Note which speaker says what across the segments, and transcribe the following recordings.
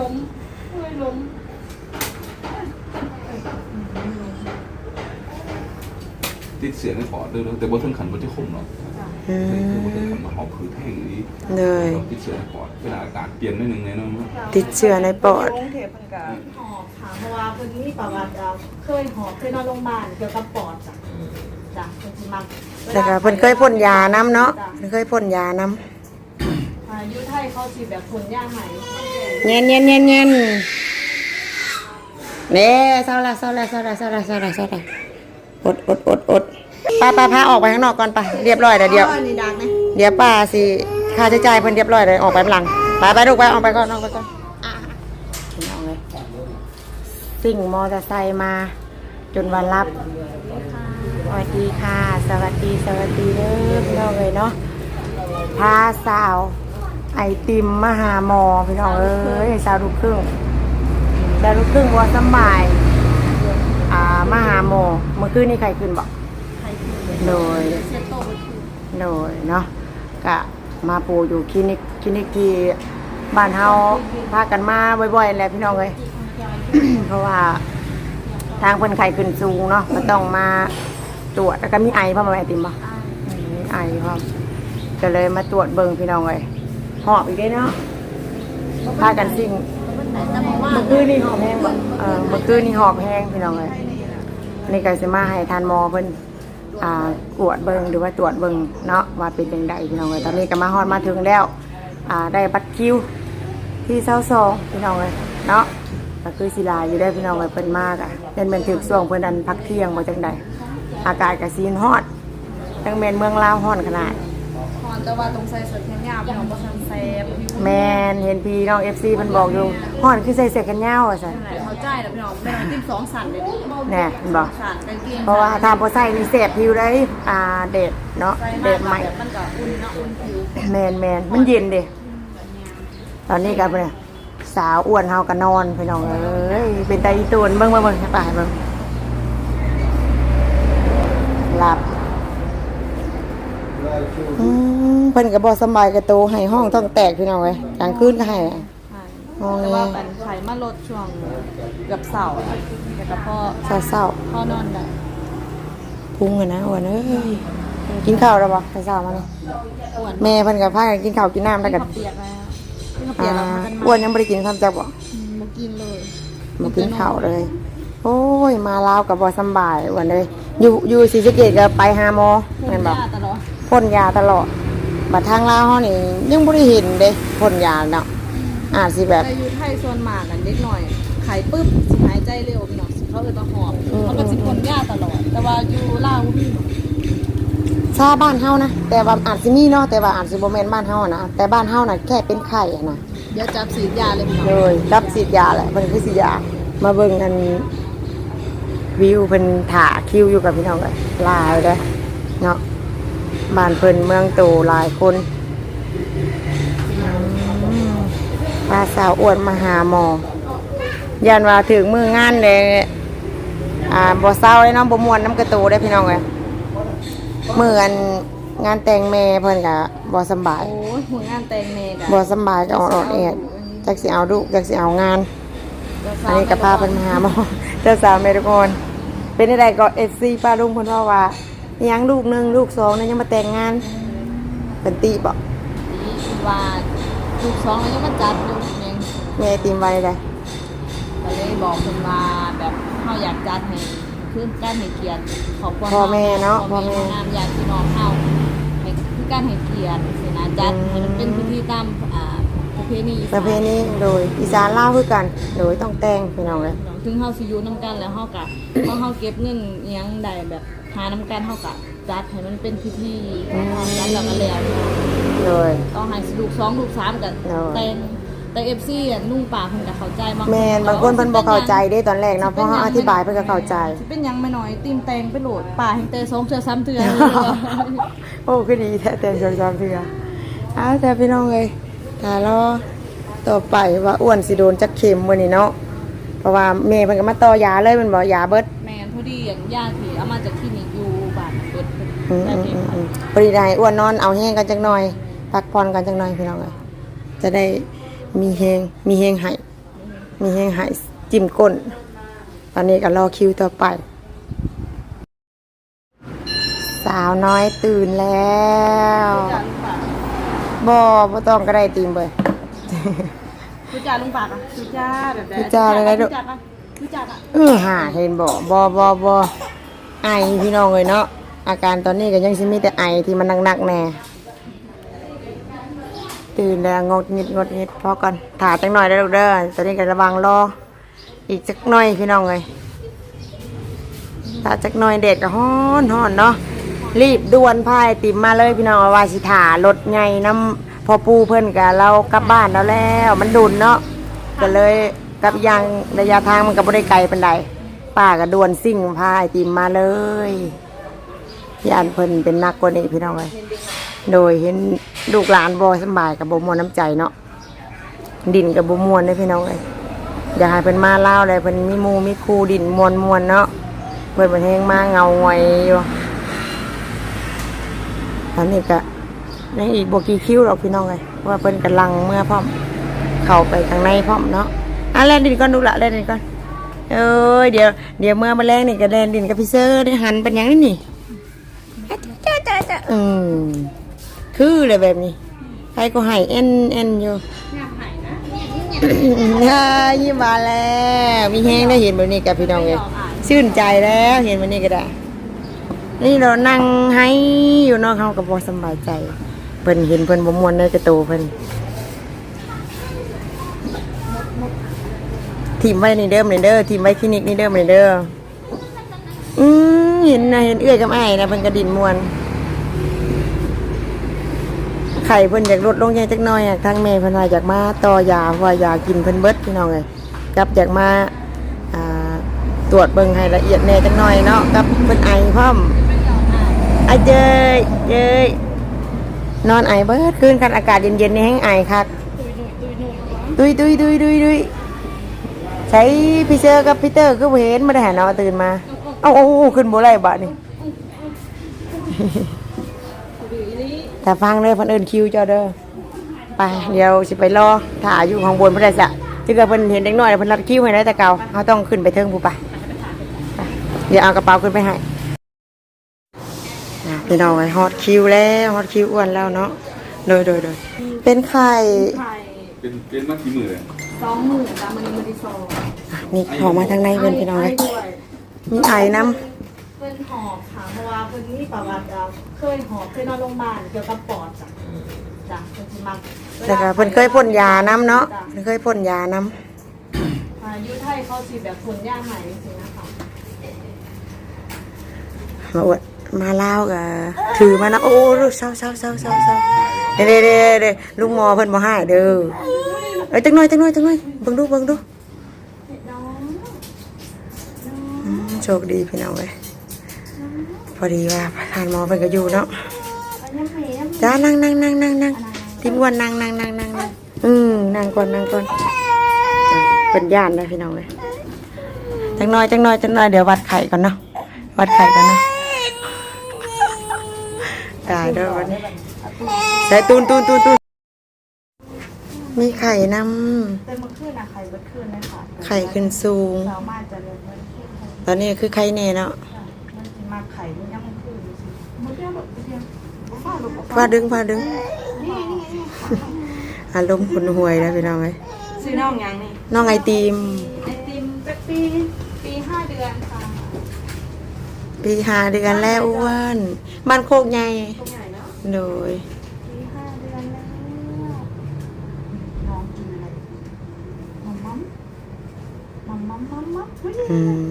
Speaker 1: ล้มเมื่อยล้ม
Speaker 2: ติดเสียในปอดด้วยแต่ว่าถึงขันว่าจะคมหรอก
Speaker 3: อื
Speaker 2: คือว่าถึง
Speaker 3: ม
Speaker 2: ขันมาหอบผืดแห้งนี้
Speaker 3: เลย
Speaker 2: ติดเสียในปอดเวลาอากาศเปลี่ยนนิดนึงเนี่ยเนาะ
Speaker 3: ติดเชื้อในปอด
Speaker 1: กรุงเทพเพิ่นก็หอบค่ะเพราะว่าเพิ่นมีประวัติอ่าเคยหอบเคยนอนโรงพยาบาลเกี่ยวกับปอดจ้ะจ้ะเพิ่นสิมัก
Speaker 3: แล้วก็เพิ่นเคยพ่นยาน้ำเนาะเพิ่นเคยพ่นยาน้
Speaker 1: อายุไทยเขาสิแบบพ่นยาให้ำ
Speaker 3: เย็นเย็นเย็นเย็นเน่เศร้าละเศร้าละเศร้าละเศร้าละเศร้าละเศร้าละอดอดอดอดป้าป้าพาออกไปข้างนอกก่อนไปเรียบร้อยแล้วเดี๋ยว
Speaker 1: อันนี้ดักนะ
Speaker 3: เดี๋ยวป้าสิค่าใช้จ่ายเพิ่นเรียบร้อยเลยออกไปข้างหลังไปไปลูกไปออกไปก่อนออกไปก่อนอะเอาเลยสิ่งมอเตอร์ไซค์มาจนวันรับสวัสดีค่ะ สวัสดีสวัสดีเด้อพี่น้องเลยเนาะพาสาว ไอติมมาหาหมอพี่น้องเอ้ยสาวลูกครึ่งสาวลูกครึ่งบัวสำบายอ่ามาหาหมอเมื่อคืนนี้ใครขึ้นบอก
Speaker 1: ใครคือ
Speaker 3: โดย
Speaker 1: เซตโตไปคือ
Speaker 3: โดยเนาะกะมาปูอยู่คลินิกคลินิกที่บ้านเฮาพากันมาบ่อยๆแหละพี่น้องเอ้ยเพราะว่าทางเพิ่นไข้ขึ้นสูงเนาะก็ต้องมาตรวจแล้วก็มีไอพ่อมาแม่ติมบ่มีไอพ่อมก็เลยมาตรวจเบิ่งพี่น้องเอ้ย หอบอีกได้เนาะพากันสิ่ง
Speaker 1: แต่บอกว่า
Speaker 3: เมื่อคืนนี่หอบแห้งบ่เออเมื่อคืนนี่หอบแห้งพี่น้องเอ้ยนี่ก็สิมาให้ทานหมอเพิ่นอ่ากวดเบิ่งหรือว่าตรวจเบิ่งเนาะว่าเป็นจังไดพี่น้องเอ้ยตอนนี้ก็มาฮอดมาถึงแล้วอ่าได้บัตรคิวที่เศร้าซองพี่น้องเลยเนาะก็คือศิลาอยู่ได้พี่น้องเลยเพิ่นมากอะเป็นเป็นถึกช่วงเพิ่นอันพักเที่ยงมาจังใดอากาศก็ซีนฮอดทั้งแมนเมืองลาวฮ้อนขนาด
Speaker 1: พรแต่ว่าตรงใส่เสื้อแขนยาวพี่น้องบ่ทันแซ่บ
Speaker 3: แมนเห็นพี่น้อง FC เพิ่นบอกอยู่ฮ้อนคือใส่เสื้อกันยาวว่าซั่น
Speaker 1: นั่นแหละเข้าใจแล้วพี่น้องแม่นจิ้มสองสันเลย
Speaker 3: แน่เห็นบ่
Speaker 1: สันกางเกง
Speaker 3: เพราะว่าถ้าบ่ใส่นี่แสบผิวได้อ่าเด็ดเนาะ
Speaker 1: ใส่
Speaker 3: เด็
Speaker 1: มาก
Speaker 3: ดใหม่
Speaker 1: แบบมันก็อุ่นเนาะอุ่นผิว
Speaker 3: แมนแมนมันเย็นเด้ตอนนี้ก็เป็นสาวอ้วนเฮาก็นอนพี่น้องเอ้ยเป็นตาอีตูนเบิ่งเบิ่งเบิ่งให้ป่าให้เบิ่งหลับ อืมเพิ่นก็บ่สำบายกระโตให้ห้องท้องแตกพี่น้องเอ้ยกลางคืนก็ให้อะ
Speaker 1: ใช่แต่ว่าปันไข่มาลดช่วงเกับเสาร์แต่ก็พอ
Speaker 3: เศร้า
Speaker 1: พ่อนอนได้
Speaker 3: ๆพุงอะนะอ้วนเอ้ยกินข้าวแล้วบ่เช้าๆมานี่
Speaker 1: อ้วน
Speaker 3: แม่เพิ่นก็พากันกินข้าวกินน้ำแล้วก็
Speaker 1: เปียกแล้วที่เขาเปี
Speaker 3: อ่าย
Speaker 1: กแล้วมันกัน
Speaker 3: อ้วนยังบ่ได้กินข้าวจักบ่
Speaker 1: มากินเลย
Speaker 3: บ่กินข้าวเลย โอ้ย มาลาวก็บ่สำบายอ้วนเลย อยู่อยู่ศรีสะเกษก็ไปหาหมอ
Speaker 1: เห็
Speaker 3: แม่
Speaker 1: น
Speaker 3: นบ่
Speaker 1: ตลอด
Speaker 3: พ่นยาตลอด บัดทางลาวเฮานี่ยังบ่ได้เห็นเด้พ่นยาเนาะอาจสิแบบ
Speaker 1: แต่อยู่ไทยส่วนมากกันเล็กหน่อยไข่ปึ๊บสิหายใจเร็วพี่น้องสิเขาเลยต้องหอบ
Speaker 3: อืม
Speaker 1: เขาก็สิพ่นยาตลอด แต่ว่าอยู่ลาวมี
Speaker 3: ชาบ้านเฮานะแต่ว่าอาจสิมีเนาะแต่ว่าอาจสิบ่แม่นบ้านเฮานะแต่บ้านเฮาน่ะแค่เป็นไข้อะนะ
Speaker 1: เดี๋ยวจับสีดยาเลยพี่น้อง
Speaker 3: เลยรับฉีดยาแหละเพิ่นคือฉีดยา มาเบิ่งกันวิวเพิ่นถ่าคิวอยู่กับพี่น้องกันหลายเด้อเนาะ บ้านเพิ่นเมืองโตหลายคนอืมพาสาวอ้วนมาหาหมอยันว่าถึงมืองานเลยอ่าบ่เศร้าเลยเนาะบ่ม่วนน้ำกระตูได้อพี่น้องเอ้ยมื้ออันงานแต่งแม่เพิ่นก็บ่สำบาย
Speaker 1: โอ้ยหัวงานแต่งเมกะ
Speaker 3: บ่สำบายก็อ่อนๆแอดจักสิเอาลูกจักสิเอางาน อันนี้ก็พาเพิ่นมาหาหมอเจ้าสาวเมทุกคนเป็นได้ก็ FC ป้าลุงเพิ่นว่าว่าอิห ยังลูกหนึงลูกสองนั้นยังมาแต่งงานเป็นติบ่
Speaker 1: ว่าลูกสองแล้วยังมาจัดอยู่ยัง
Speaker 3: แม่ติมไว้ได้
Speaker 1: ก็เลยบอกคนว่าแบบเขาอยากจัดให้คือการให้เกียรติขอบคุณ
Speaker 3: พ่อแม่เนาะพ่
Speaker 1: พ่
Speaker 3: อ
Speaker 1: อ
Speaker 3: แม่
Speaker 1: แม่งามญาติพี่น้องเฮาให้คือการให้เกียรติสินะจัด
Speaker 3: อืม
Speaker 1: ให้มันเป็นพิธีตามอ่าประเพณีอีสาน
Speaker 3: ประเพณีโดยอีสานลาวคือกัน โดยต้องแต่งพี่น้องเลย
Speaker 1: ถึงเฮาสิอยู่นํกันแล้วเฮากะพอเฮาเก็บเงินอิหยังได้แบบ หานํกันเฮากะจัดให้มันเป็นพิธีจัดแล้วก็แล้ว
Speaker 3: โดย
Speaker 1: ต้องให้ลูกสองลูกสามกัน
Speaker 3: เนาะ
Speaker 1: แต่งแต่ FC อะนุ่งป่าเพิ่นก็เข้าใจมาก
Speaker 3: แม่นบางคนเพิ่นบ่เข้าใจเด้ตอนแรกเนาะเพราะเฮาอธิบายเพิ่นก็เข้าใจ
Speaker 1: สิเป็นหยังไม่น้อยตีมแตงไปโหลดป่าแห่งเตะสองเทื่อซ้ำเทื่อ
Speaker 3: โอ้คือดีแท้แต่จอมๆเถื่ออ้าวแต่พี่น้องเอ้ยถ้ารอต่อไปว่าอ้วนสิโดนจักเข็มมื้อนี้เนาะเพราะว่าแม่เพิ่นก็มาต่อยาเลยแมันบ่ยาเบิด
Speaker 1: แม่นพอดีอย่างญาติที่เอามาจากคลินิ อื
Speaker 3: ม
Speaker 1: ได้
Speaker 3: อืม
Speaker 1: เพลง
Speaker 3: อืมอืมพอดีได้อ้วนนอนเอาแห้งกันจักหน่อย พักผ่อนกันจักหน่อยพี่น้องเอ้ยจะได้มีแฮงมีแฮงให้มีแห้งหายจิ้มก้น ตอนนี้ก็รอคิวต่อไป สาวน้อยตื่นแล้วบอบอต้องก็ได้ตีมเบย
Speaker 1: คือจ่าลุงปากอะคือจ่าแบบ
Speaker 3: คือจ่าเลยนะลูก
Speaker 1: คือจ่าอะคือจ่าอะ
Speaker 3: เออหาเห็นบ่บอบอบอไอพี่น้องเลยเนาะ อาการตอนนี้ก็ยังสิมีแต่ไอที่มันหนักๆแน่ตื่นแล้วงดงิดงดงิดพอก่อนถ่าจังหน่อยได้ลูกเด้อตอนนี้ก็ระวังรออีกจักหน่อยพี่น้องเลยถ่าจักหน่อยเด็ดก็ฮ้อนฮ้อนเนาะรีบด่วนพายติมมาเลยพี่น้องว่าสิถารถไงน้ำพอปูเพิ่นกับเรากลับบ้านแล้วแล้วมันดุนเนาะก็เลยกับยังระยะทางมันก็บ่ได้ไกลเปานใดป้าก็ด่วนซิ่งพายติมมาเลย พี่อันเพิ่นเป็นนักกว่านี้พี่น้องเลยโดยเห็นลูกหลานบ่สบายกับบ่มวนน้ำใจเนาะดินกับบ่มวนเด้อพี่น้องเลยอยากให้เพิ่นมาเล่าเลยเพิ่นมีมูมีครูดินมวนมวนเนาะเพิ่นเป็นแฮงมาเงาหงอยอยู่อันนี้ก็ยังอีกบวกี่คิ้วหรอกพี่น้องเลยว่าเพิ่นกำลังเมื่อพร้อมเข้าไปข้างในพร้อมเนาะอะแล่นดินก่อนดูละแล่นดินก่อนเอ้ยเดี๋ยวเดี๋ยวเมื่อมาแรงนี่ก็แล่นดินกับพี่เซอร์ได้หันเป็นยังนี่นี่ จ้าจ้าอืมคือเลยแบบนี้ ใครก็ให้เอ็นเอ็นอยู่ฮ่ายิ้มมาแล้วมีแห้งได้เห็นแบบนี้กับพี่น้องเลยชื่นใจแล้วเห็นแบบนี้ก็ได้ นี่เรานั่งให้อยู่เนอกเขากับบสำบายใจ เพิ่นเห็นเพิ่นบ่มวนในกระโตเพิ่นทีมไว้ในเดิมในเด้อทีมไว้คลินิกในเดิมในเด้ออืมเห็นนะเห็นเอื้อยกับไอ้ายนะเพิ่นกระดินมวน ไข่เพิ่นอยากลดลงแค่จักน่อยอะทางแม่เพิ่นว่าอยากมาต่อยาว่าอยากกินเพิ่นเบิดพี่น้องเลยกับอยากมาตรวจเบิ่งให้ละเอียดแน่จักน่อยเนาะกับเพิ่นไอพร้อมไอเจยเจยนอนไอเบิดคืนกันอากาศเย็นๆนี่แห้งไอคักตุยตุยตุยตุยตุยใช้พี่เซอร์กับพี่เตอร์ก็บ่เห็นไม่ได้หาเนาตื่นมา เอ้าเอ้ขึ้นบ่ไรบะนี่ แต่ฟังเด้อเพิ่นเอิ้นคิวเจ้าเด้อไปเดี๋ยวสิไปรอถ่าอยู่ข้างบนเพิ่นได้ซะถ้าเกิดเพิ่นเห็นเด็กน้อยเพิ่นรัดคิวให้ได้แต่เก่าเฮาต้องขึ้นไปเทิงผู้ไปไปเดี๋ยวเอากระเป๋าขึ้นไปให้อะพี่น้องไอ้ฮอตคิวแล้วฮอตคิวอ้วนแล้วเนาะโดยโดยโดยเป็นไข่
Speaker 1: ไข่
Speaker 2: เป็นเป็นมากี่มือเลย
Speaker 1: สองหมื่นตามมันมือที่สอง
Speaker 3: อะนี่ออกมาทางในเพิ่นพี่น้องเลย
Speaker 1: ด้วย
Speaker 3: มีไอ้น้
Speaker 1: เพิ่นหอบค่ะเพราะว่าเพิ่นมีประวัติอะเคยหอบเคยนอนโรงพยาบาลเกี่ยวกับปอดจ้ะจ้ะเพิ่นสิมักำ
Speaker 3: แล้วก็เพิ่นเคยพ่นยาน้ำเนาะเพิ่นเคยพ่นยาน้
Speaker 1: อายุไทยเขาสิแบบคนย่างหายจริงๆนะคะำ
Speaker 3: มาอวดมาเล่าวก็ถือมานะโอ้ลูกเศร้าเศร้าเศร้าเศร้าเศร้าเด้เด้เด้เด้ลุงหมอเพิ่นบ่ให้เด้อเอ้ยจังหน่อยจังหน่อยจังหน่อยเบิ่งดูเบิ่งดู
Speaker 1: น้อง
Speaker 3: อืมโชคดีพี่น้องเว้ย พอดีว่าประธานหมอเพิ่นก็อยู่เนาะ
Speaker 1: อันนี้เพม
Speaker 3: จ้านั่งนั่งนั่งนั่งนั่งทีมอ้วนนั่งนั่งนั่งนั่งนั่งอืมนั่งก่อนนั่งก่อนจ้ะเป็นย่านเลยพี่น้องเว้ยจังหน่อยจังหน่อยจังหน่อยเดี๋ยววัดไข่ก่อนเนาะวัดไข่ก่อนเนาะตายเด้อวันนี้ใส่ตูนตูนตูนตูนมีไข่น
Speaker 1: แต่เมื่อคืนนะไข่เมื่อคืนเลยค่ะำ
Speaker 3: ไข่ขึ้นสูง
Speaker 1: สามารถจะเรียนเมื่อคืน
Speaker 3: ตอนนี้คือไข่เน่เนาะ
Speaker 1: มันสิมาไข่มันยังเมื่อคืนอยู่สิมันเดียวแบบเดียวฟ้าลูก
Speaker 3: พาดึงพาดึงอารมณ์ขุนหวยแล้วพี่น้องเว้ย
Speaker 1: ซื้อน้องยังนี่
Speaker 3: น้องไอติม
Speaker 1: ไอติมเป็นปีปีห้าเดือนค่ะ
Speaker 3: ปีหาเดือนแล้วอ้วนบ้านโคกใหญ่
Speaker 1: ตรงไหนเนาะ
Speaker 3: โดย
Speaker 1: ปีห้าเดือนแล้วน้องกินอะไรมัมมัมมัมมัมมัมมัมเฮ้ย
Speaker 3: อืม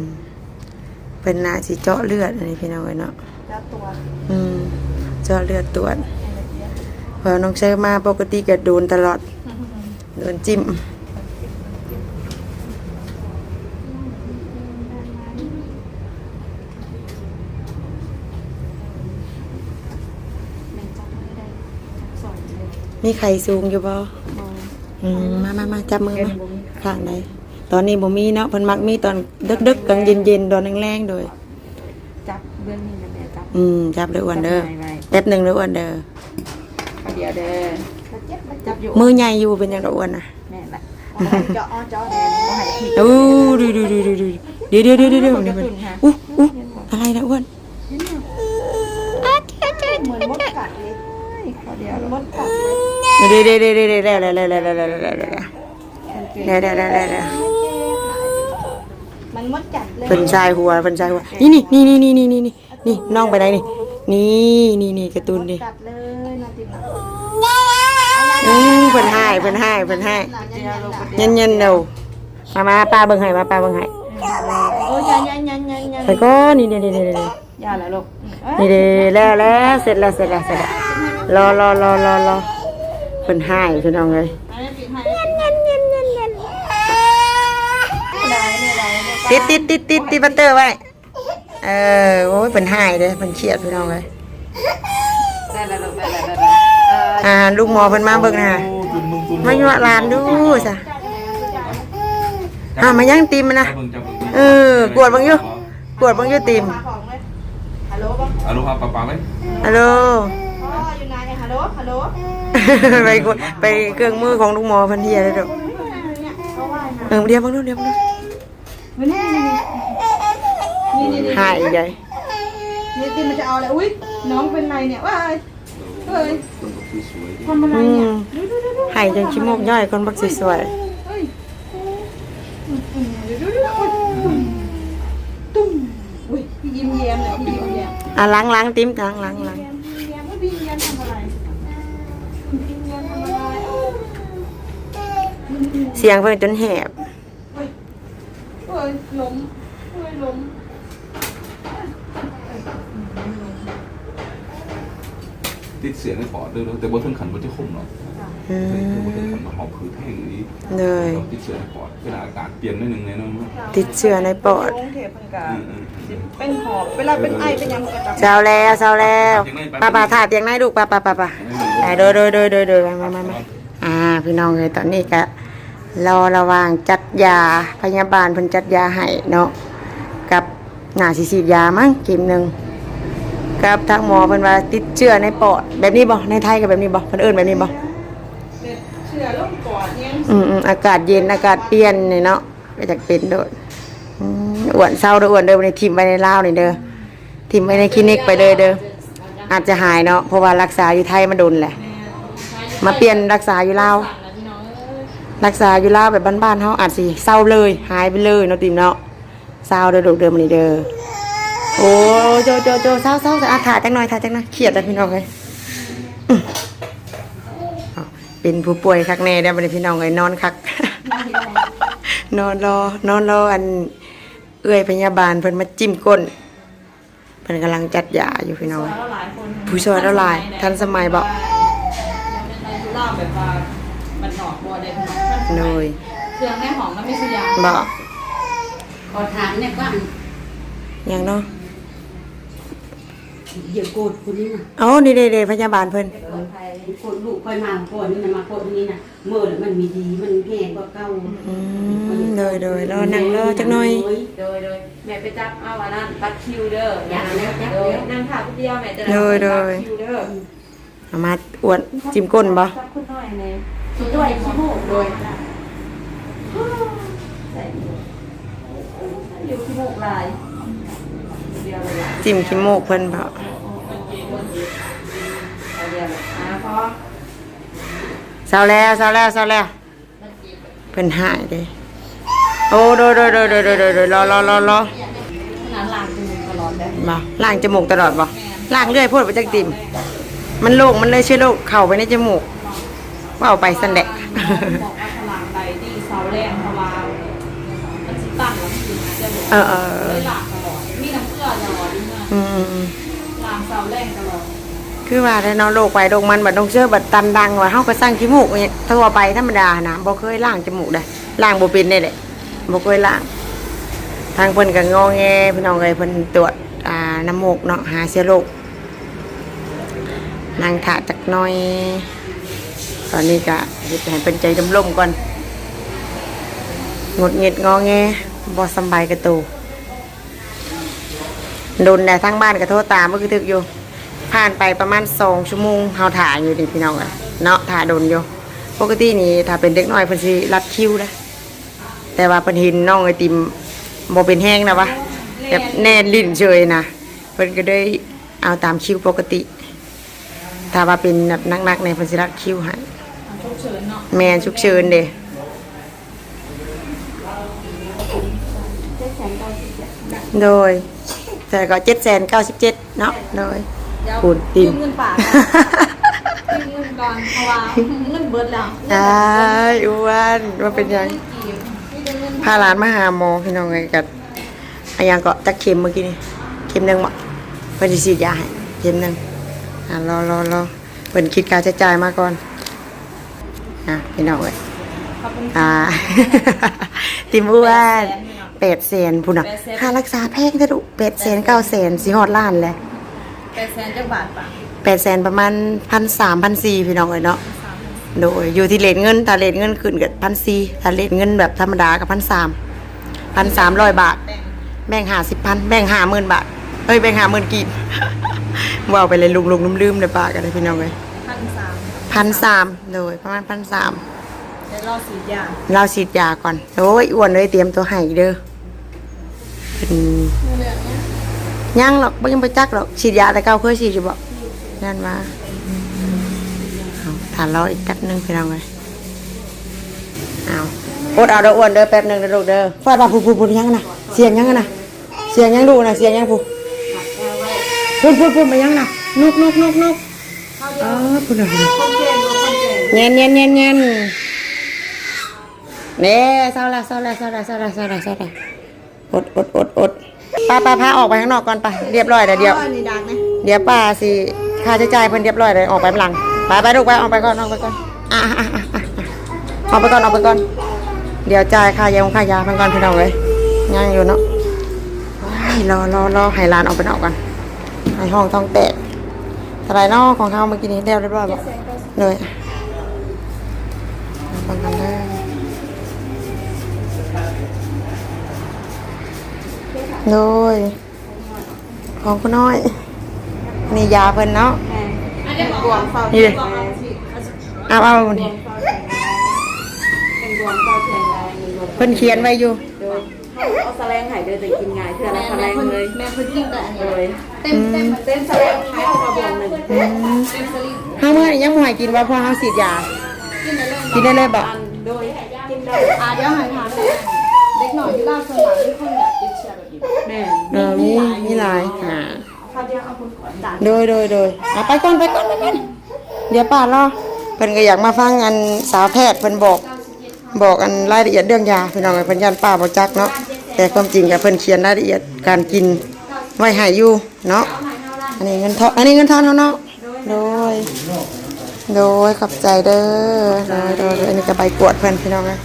Speaker 3: เป็นนาสิเจาะเลือดอันนี้พี่น้องเอ้ยเนาะ
Speaker 1: จะตัว
Speaker 3: อืมเจาะเลือดตรวจ
Speaker 1: เอเนจี
Speaker 3: เพอน้องเชอมาปกติก็โดนตลอด โดนจิ้มมีไข่สูงอยู่บ่อืมมามามาจับมือมาข้างไหน ตอนนี้บ่มีเนาะเพิ่นมักมีตอนดึกๆกลางเย็นๆตอนแรงๆโดย
Speaker 1: จับเบื้องนี้นะแม่จับ
Speaker 3: อืมจับเลยอ้วนเด้อ
Speaker 1: จับไว้
Speaker 3: แป๊บหนึงเลยอ้วนเด้อ
Speaker 1: เดี๋ยวเด้อจับอยู่
Speaker 3: มือใหญ่อยู่เป็นยังไงอ้วนน่ะ
Speaker 1: แม่ละเจาะเจาะเดี๋ยวให้ผิด
Speaker 3: อู้ดูดูดูดูดูเดี๋ยวเดี๋ยวเดี๋ยวเดี๋ยวเดี๋ยวเดี๋ยวอู้อู้อะไรนะอ้วน
Speaker 1: เหมือนมดกัดเลยขอเดียวมดกัดเลย
Speaker 3: เดี๋ยวเดี๋ยวเดี๋ยวเดี๋ยวเดี๋ยวเดี๋ยวเดี๋ยวเดี๋ยวเดี๋ยวเดี๋ยวเดี๋ยวเดี๋ยวเดี๋ยวเดี๋ยวเดี๋ยวเดี๋ยว
Speaker 1: มันมดกัดเลย
Speaker 3: เป็นชายหัวเป็นชายหัว นี่นี่นี่นี่นี่นี่นี่นี่น้องไปไหนนี่ นี่นี่นี่การ์ตูนดิ
Speaker 1: กัดเลยนาติมา
Speaker 3: อือเพิ่นให้เพิ่นให้เพิ่นให้เย็นเย็นๆเร็วมามาป้าเบิ่งให้มาป้าเบิ่งให้
Speaker 1: โอ้ยยันยันยันยันยัน
Speaker 3: ไปก็นี่นี่นี่นี่นี่
Speaker 1: ยาแล้วลูก
Speaker 3: นี่เด้แล้วแล้วเสร็จแล้วเสร็จแล้วเสร็จแล้วรอรอรอรอรอเพิ่นให้พี่น้องเลย ติดติดติดติดติดบัตเตอร์ไว้เออโอ้ยเป็นหายเลยเป็นเครียดพี่น้องเลย
Speaker 1: ได้แล้วลูกได้แล้วได้แล้วเออ
Speaker 3: อ่าลูกหมอเพิ่นมาเบิ่งนะ
Speaker 2: ตุนมึงตุน
Speaker 3: มาอยู่ร้านดูซะอ่ามายังตีมมันนะ
Speaker 2: จับเบิ่งจับเบิ่ง
Speaker 3: เออกวดเบิ่งอยู่ กวดเบิ่งอยู่ตีม
Speaker 1: มาของเลยฮัลโหลบ้าง
Speaker 2: เอาลูกครับปลาปลาไหม
Speaker 3: ฮัลโหล
Speaker 1: พ่ออยู่ไหนเนี่ยฮัลโหลฮัลโหล
Speaker 3: ไปกดไปเครื่องมือของลูกหมอเพิ่นเฮียเลยเด้อ
Speaker 1: เขาว่านะ
Speaker 3: เออเดี๋ยวเบิ่งดูเดี๋ยวเบิ่งดู
Speaker 1: นี่นี่นี่นี่นี่
Speaker 3: หายอีกใหญ่
Speaker 1: นี่ที่มันจะเอาอะไรอุ้ยน้องเป็นไรเนี่ยว้ายเฮ้ย
Speaker 2: คนก็คือสวยดี
Speaker 1: ทำอะไร
Speaker 3: อื
Speaker 1: เนี่ย
Speaker 3: ม
Speaker 1: ดูดูดูดู
Speaker 3: หายจังขี้มูกย่อยคนบักสวย
Speaker 1: เฮ้ยดูดูดูอุ้ยตุ้มอุ้ยพี่ยิ้มแย้มเลยพี่ยิ้มแย้ม
Speaker 3: ๆอะล้างล้างติมล้างล้างล้าง
Speaker 1: พี่ยิ้มแย้มพี่ยิ้มแย้มทำอะไรพี่ยิ้มแย้มทำอะไร
Speaker 3: เสียงเพิ่นจนแหบ
Speaker 1: เฮ้ยเฮ้ย ล้มเฮ้ยล้ม
Speaker 2: ติดเสือในปอดด้วยแต่บ่ถึงขันบ่ที่คมหรอก
Speaker 3: อื
Speaker 2: แต่บ่
Speaker 3: ม
Speaker 2: ถึงขันมาหอบผืดแห้งนี้
Speaker 3: เลย
Speaker 2: ติดเสือในปอดเวลาอากาศเปลี่ยนนิดนึงเนี่ยเนาะ
Speaker 3: ติดเชื้อในปอด
Speaker 1: ลงเทปพันกา
Speaker 2: อืมอืมอืม
Speaker 1: เป็นหอบเวลาเป็นไอเป็นยังมันก็จะ
Speaker 3: เช้าแล้วเช้าแล้วป้าป้าถ่าเตียงไหนลูกป้าป้าป้าป้าอ่าโดยโดยโดยโดยโดยมามามามาอ่าพี่น้องเลยตอนนี้ก็ รอระหว่างจัดยาพยาบาลเพิ่นจัดยาให้เนาะกับหน้าสิฉีดยามั้งเข็มหนึ่งกับทางหมอเพิ่นว่าติดเชื้อในปอดแบบนี้บ่ในไทยก็แบบนี้บ่เพิ่นเอิ้นแบบนี้บ่
Speaker 1: เป็นเชื่อล่มปอดเนี่ย
Speaker 3: อืมอืมอากาศเย็นอากาศเปลี่ยนนี่เนาะก็จะเป็นโดดอืมอ้วนเศร้าเด้ออ้วนเด้อบ่ได้ทิ่มไว้ในลาวนี่เด้อทิ่มไว้ในคลินิกไปเลยเด้ออาจจะหายเนาะเพราะว่ารักษาอยู่ไทยมาโดนแหละ มาเปลี่ยนรักษาอยู่ลาว รักษาอยู่ลาวแบบบ้านๆเฮาอาจสิเศร้าเลย หายไปเลยเนาะติมเนาะเศร้าเด้อลูกเด้อมื้อนี้เด้อโอ้โจโจโจเศร้าเศร้าจะอาถ่ายจังหน่อยถ่ายจังหน่อยเครียดแต่พี่น้องเอ้ยเป็นผู้ป่วยคักแน่ได้อบันพี่น้องเอ้ยนอนคัก นอนรอนอนรออัน เอื้อยพยาบาลเพิ่นมาจิ้มก้นเพิ่นกำลังจัดยาอยู่พี่น้องผู้ช่วยล้วหลายทันสมัยบ่
Speaker 1: ยัง
Speaker 3: โดย
Speaker 1: เครื่องแม่หอมมันไม่สุยา
Speaker 3: บ่
Speaker 4: ขอถามเนี่ยว่า
Speaker 3: ยังเนาะ
Speaker 4: เดี๋ยวโกรธคนนี้นะ
Speaker 3: เอ้านี่เด้ๆพยาบาลเพิ่น
Speaker 4: โกรธลูกคอยมาโกรธนี่นะมาโกรธนี่นะเมื่อมันมีดีมันแห้งกว่าเก่า
Speaker 3: อืมโดยโดยรอนั่งรอจักหน่อย
Speaker 1: โดยโดยแม่ไปจับเอาอันนั้นตัดคิวเด้อ
Speaker 4: อยากแล้วจับ
Speaker 1: โดย
Speaker 4: แล้ว
Speaker 1: นั่งถามผู้เดียวแม่จะ
Speaker 3: โดยโดย
Speaker 1: คิวเด้อ
Speaker 3: เอามาอ้วนจิ้มก้นบ่
Speaker 1: จับคุณหน่อยเนี่ย
Speaker 4: สุดด้วยขี้มูก
Speaker 1: โดยใส่อยู่ที่หมกลายเดียวเลย
Speaker 3: จิ้มขี้มูกเพิ่นบ่
Speaker 1: เดียวเลยอะพอ
Speaker 3: เศร้าแล้วเศร้าแล้วเศร้าแล้วเพิ่นหายเด้โอ้โดยโดยโดยโดยโดยโดยโดยรอรอรอรอ
Speaker 1: ขนาลังจมูกตลอดเลย
Speaker 3: บ่ล้างจมูกตลอดบ่ล้างเรื่อยพูดไปจักติ่มมันโรคมันเลยเชื้อโรคเข้าไปในจมูก ว่าเอาไปสั่นแหละ
Speaker 1: บอกว่าพลังใดดีเสาแรงเพราะว่ามันสิตั้งแล้วมันสิมาจะบอก
Speaker 3: เออเออ
Speaker 1: เลยหลักตลอดมีน้ำเกลือตลอดนี่เมื่อ
Speaker 3: อืมอืมอืม
Speaker 1: หลังเสาแรงตลอด
Speaker 3: คือว่าถ้าเนาะโรคไปโรคมันบัดต้องเชื่อบัดตันดังว่าเฮาก็สร้างขี้มูกเนี่ยทั่วไปธรรมดานะบ่เคยล้างจมูกได้ล้างบ่เป็นได้แหละบ่เคยล้าง ทางเพิ่นก็งอแงพี่น้องเอ้ยเพิ่นตรวจอ่าน้ำมูกเนาะหาเชื้อโรคนางถาจักหน้อย ตอนนี้ก็เฮ็ดให้เป็นใจดำลมก่อนงดหงิดงอแงบ่สบายกระตูโดนแต่ทั้งบ้านก็โทรตามบ่คือทึกอยู่ ผ่านไปประมาณ2ชั่วโมงเฮาถ่ายอยู่ดิพี่น้องอ้ยเนาะถ่าโดนอยู่ปกตินี่ถ้าเป็นเด็กน้อยเพิ่นสิรัดคิ้วนะแต่ว่าเพิ่นเห็นน้องไอติมบ่เป็นแห้งนะวะแบบแน่นลิ้นเฉยนะเพิ่นก็ได้เอาตามคิ้วปกติ ถ้าว่าเป็นแบบนักๆในเพิ่นสิรัดคิ้วให้
Speaker 1: ฉุกเฉินเนาะ
Speaker 3: แม่นฉุกเฉินเด้โดย แต่ก็797เนาะโดย
Speaker 1: เดี๋ยว
Speaker 3: ปูนติ่ม
Speaker 1: ยืมเงินฝากยืมเงินก่อนเพราะว่าเงินเบิดแล้ว
Speaker 3: อ้ายอ้วนว่าเป็นยัง
Speaker 1: กี่มีแต่เงิน
Speaker 3: พาหลานมาหาหมอพี่น้องไงกันอายังก็จักเข็มเมื่อกี้นี่เข็มหนึ่งบ่เพิ่นสิฉีดยาให้เข็มหนึ่งอ่ารอรอรอเพิ่นคิดการใช้จ่ายมาก่อน อะพี่น้องเอ้ย
Speaker 1: ขอบคุณ
Speaker 3: อ่าติมอ้วนแปดแสนพุ่นอะค่ารักษาแพงเด้อดุแปดแสนเก้าแสนสิฮอดล้านแหละ
Speaker 1: แปดแสนจักบาทปะ
Speaker 3: แปดแสนประมาณพันสามพันสี่พี่น้องเอ้ยเนาะโดยอยู่ที่เลทเงินถ้าเลทเงินขึ้นกับพันสี่ถ้าเลทเงินแบบธรรมดากับพันสามพันสามร้อยบาท
Speaker 1: แบ่ง
Speaker 3: แบ่งหาสิบพันแบ่งหาหมื่นบาทเอ้ยแบ่งหาหมื่นกีบว่าไปเลยลุงลุงลืมลืมๆเลยปากกันเลยพี่น้องเลย
Speaker 1: พันสาม
Speaker 3: พันสามโดยประมาณพันสาม
Speaker 1: เดี๋ยวรอสีดยา
Speaker 3: เราฉีดยาก่อนโอ้ยอ้วนเลยเตรียมตัวให้เด้อเป็น
Speaker 1: เหลืองเนี้ย
Speaker 3: ยังหรอกไม่ยังไปจักหรอกฉีดยาแต่เก้าเคยฉีดอยู่บ่นั่นมาเอาทานเราอีกแป๊บนึงพี่น้องเลยเอาอดเอาเด้ออ้วนเด้อแป๊บนึงเด้อลูกเด้อฟาดบาพูพูพูยังนะเสียงยังนะเสียงยังดูนะเสียงยังพูพูพูพูมายังนะนกนกนกนก อ๋อพูดอะไร
Speaker 1: คนเก่งคนเก่ง
Speaker 3: เงียนเงียนเงียนเงียนเน่เศร้าละเศร้าละเศร้าละเศร้าละเศร้าละเศร้าละอดอดอดอดป้าป้าพาออกไปข้างนอกก่อนไปเรียบร้อยเดี๋ยวเดี๋ยว
Speaker 1: อันนี้ดังนะ
Speaker 3: เดี๋ยวป้าสิค่าใช้จ่ายเพิ่นเรียบร้อยเลยออกไปข้างหลังไปไปลูกไปออกไปก่อนออกไปก่อนอะอะอะอะอะออกไปก่อนออกไปก่อน เดี๋ยวจ่ายค่ายาค่ายาเพิ่นก่อนพี่น้องเลยยังอยู่เนาะว้ายรอรอรอให้ร้านออกไปนอกก่อนให้ห้องต้องแตก สไลด์นอกของเขาเมื่อกี้นี้เรียบร้อยบ่เลยฟังกันได้โดยของคุณน้อย นี่ยาเพิ่นเนาะ
Speaker 1: อันนี้บอกว่าเฝ้า
Speaker 3: นี่เลย
Speaker 1: บอกเอาสิ
Speaker 3: เอาเอาเอานี่
Speaker 4: เป็นดวงเฝ้าแทนเราเป็นดวง
Speaker 3: เพิ่นเขียนไว้อยู่
Speaker 4: โดย เอาแสลงหายเดินแต่กินง่ายเท่าละ
Speaker 1: แม่
Speaker 4: แสล
Speaker 1: แม่
Speaker 4: ง
Speaker 1: เพิ่น
Speaker 4: เลย
Speaker 1: แม่เพิ่นยิ่งแต่อัน
Speaker 4: โด
Speaker 1: นี้
Speaker 4: ย
Speaker 1: เต็มเต็มเต็ม
Speaker 4: แสลงหายกระบอกหนึ่ง
Speaker 1: เต็มสลิป
Speaker 3: เฮาเมื่อนี้ยังบ่ให้กินว่าเพราะเฮาฉีดยา
Speaker 1: กินได้เลย
Speaker 3: กินได้เลยบ่
Speaker 4: อันโดยกินได้
Speaker 1: อ่าเดี๋ยวหายถามเลยเด็กหน่อยที่ล่าสมัครที่คนแบบติดเชื้อแบบนี้
Speaker 4: แม่
Speaker 3: เออมีมีหลายอ่า
Speaker 4: เขาจะเอาคนขอด่าน
Speaker 3: โดยโดยโดยอะไปก่อนไปก่อนไปก่อนเดี๋ยวป้ารอเพิ่นก็อยากมาฟังอันสาวแพทย์เพิ่นบอก บอกอันรายละเอียดเรื่องยาพี่น้องไอ้เพิ่นยันป้าบ่จักเนาะแต่ความจริงก็เพิ่นเขียนรายละเอียดการกินไว้ให้อยู่เนาะอันนี้เงินทอนอันนี้เงินทอนเฮาเนาะโดย โดยขอบใจเด้อโดยโดยอันนี้ก็ใบกวดเพื่อนพี่น้องเลย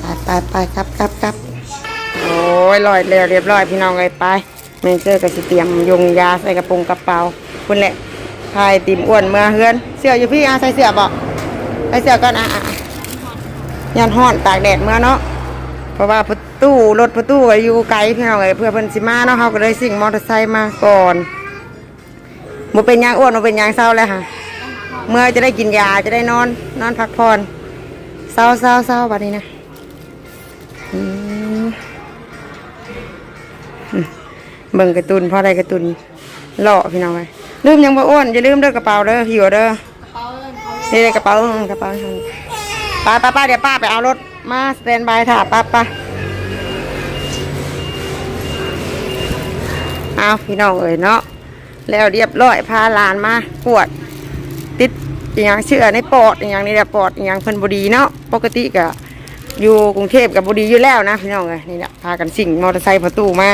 Speaker 3: ไปไปไปครับครับครับโอ้ยลอยเร็วเรียบร้อยพี่น้องเลยไปเมนเจอร์ก็สิเตรียมยงยาใส่กระโปรงกระเป๋าคุณแหละพายติมอ้วนเมื่อเฮือน เสื้ออยู่พี่อาใส่เสื้อบอกใส่เสื้อก่อนอะ ยันห้อนตากแดดเมื่อเนาะเพราะว่าประตูรถประตูก็อยู่ไกลพี่น้องเลยเพื่อเพิ่นสิมาเนาะเขาก็เลยสิ่งมอเตอร์ไซค์มาก่อนบ่เป็นหยางอ้วนบ่เป็นหยางเศร้าแล้วค่ะ เมื่อจะได้กินยาจะได้นอน นอนพักผ่อนเศร้าเศร้าเศร้าบัดนี้นะอืมอืมเบิ่งการะตุนพอได้การะตุนเลาะพี่น้องไปลืมยังบ่อ้วนอย่าลืมเด้อกระเป๋าเด้อหิวเด้อ
Speaker 1: เขาเขา
Speaker 3: นี่เลยกระเป๋าอืมกระเป๋า ป้าป้าป้าเดี๋ยวป้าไปเอารถมาสแตนบายถ่าป้าป้าเอาพี่น้องเอ๋ยเนาะแล้วเรียบร้อยพาลานมาปวด ติดอย่างเชื่อในปอดอย่างนี้แหละปอดอย่างเพิ่นบดีเนาะปกติก็อยู่กรุงเทพกับบดีอยู่แล้วนะพี่น้องเอ้ยนี่แหละพากันสิ่งมอเตอร์ไซค์ประตูมา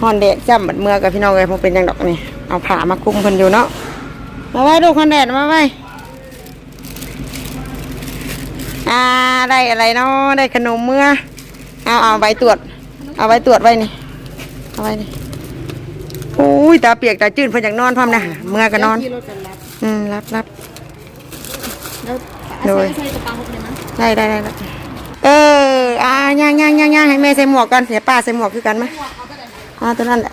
Speaker 3: ฮอนแดดจ้ำบัดเมื่อกับพี่น้องเอ้ยผมเป็นยังดอกนี่เอาผ้ามาคลุมเพิ่นอยู่เนาะมาไว้ดูคอนแดดมาไว้ อ่าได้อะไรเนาะได้ขนมเมื่อเอาเอาใบตรวจ เอาใบตรวจไว้นี่เอาไว้นี่โอ้ยตาเปียกตาจืดเพิ่นอยากนอนพร้อมนะเมื่อก็นอน
Speaker 1: ขี่รถกันแล้ว
Speaker 3: อืมรับรับ
Speaker 1: แล้ว
Speaker 3: โดย
Speaker 1: ใส่กระเป๋าพกเลยนะ
Speaker 3: ได้ได้ได้ได้เอออ่าย่างย่างย่างย่างให้แม่ใส่หมวกกันเสียป้าใส่หมวกคือกันไหมอ่าตัวนั้นแหละ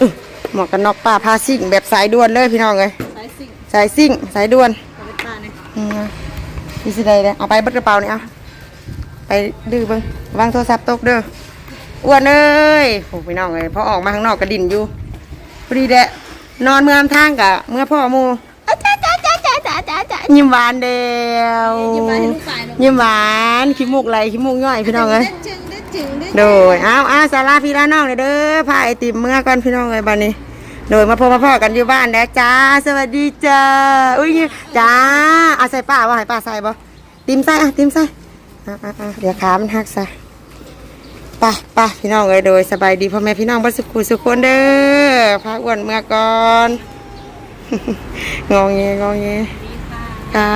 Speaker 3: อื้อหมวกกันน็อกป้าพาซิ่งแบบสายด่วนเลยพี่น้องเลย
Speaker 1: ใส่สิ่ง
Speaker 3: สายซิ่งสายด่วน
Speaker 1: ปก
Speaker 3: มี สิใดเลยเอาไปเบัดกระเป๋านี่เอาไปดื้อเบิ่งวางโทรศัพท์ตกเด้ออ้วนเอ้ยโอ้พี่น้องเอ้ยพอออกมาข้างนอกก็ดิ่นอยู่พอดีแดะนอนเมื่อมทางกะเมื่อพ่อหมูอะจ้าจ้าจ้าจ้าจ้าจ้าจ้ายิ้มหวานเดียว
Speaker 1: ยิ้มมาให้ลูกฝ่ายเนาะ
Speaker 3: ยิ้มหวานขี้มูกไหลขี้มูกย่อยพี่น้องเอ้ย
Speaker 1: จึงได้จึงได้
Speaker 3: โดยอ้าวอ้าวสาราพี่ละน้องเด้อพาไอติมเมื่อก่อนพี่น้องเลยบัดนี้ โดยมาพบมาพ่อกันอยู่บ้านแล้วจ้า สวัสดีจ้า อุ้ยจ้าอาใส่ป้าว่าให้ป้าใส่บ่ติมใส่อะติมใส่อะอะอะเดี๋ยวขามันหักซะไป่ะป่ะพี่น้องเลยโดยสบายดีพ่อแม่พี่น้องบ้านสุขุสุขคนเด้อพาอ้วนเมื่อก่อน งองเงงองเงค่ะ